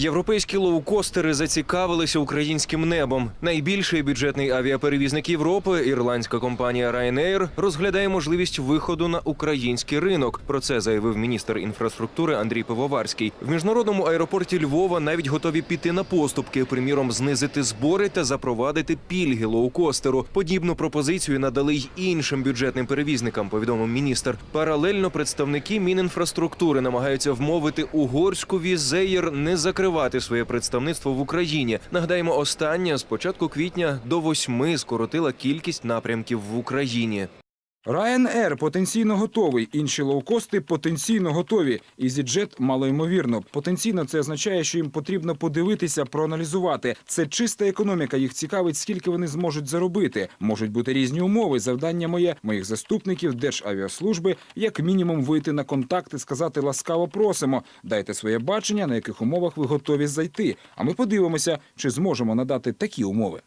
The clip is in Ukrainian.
Європейські лоукостери зацікавилися українським небом. Найбільший бюджетний авіаперевізник Європи, ірландська компанія Ryanair, розглядає можливість виходу на український ринок. Про це заявив міністр інфраструктури Андрій Пивоварський. В міжнародному аеропорті Львова навіть готові піти на поступки, приміром, знизити збори та запровадити пільги лоукостеру. Подібну пропозицію надали й іншим бюджетним перевізникам. Повідомив міністр. Паралельно представники Мінінфраструктури намагаються вмовити угорську візеєр не закривати своє представництво в Україні. Нагадаємо, остання з початку квітня до восьми скоротила кількість напрямків в Україні. Ryanair потенційно готовий, інші лоукости потенційно готові. EasyJet малоймовірно. Потенційно це означає, що їм потрібно подивитися, проаналізувати. Це чиста економіка. Їх цікавить, скільки вони зможуть заробити. Можуть бути різні умови. Завдання моє, моїх заступників, Державіаслужби, як мінімум вийти на контакт і сказати ласкаво просимо. Дайте своє бачення, на яких умовах ви готові зайти. А ми подивимося, чи зможемо надати такі умови.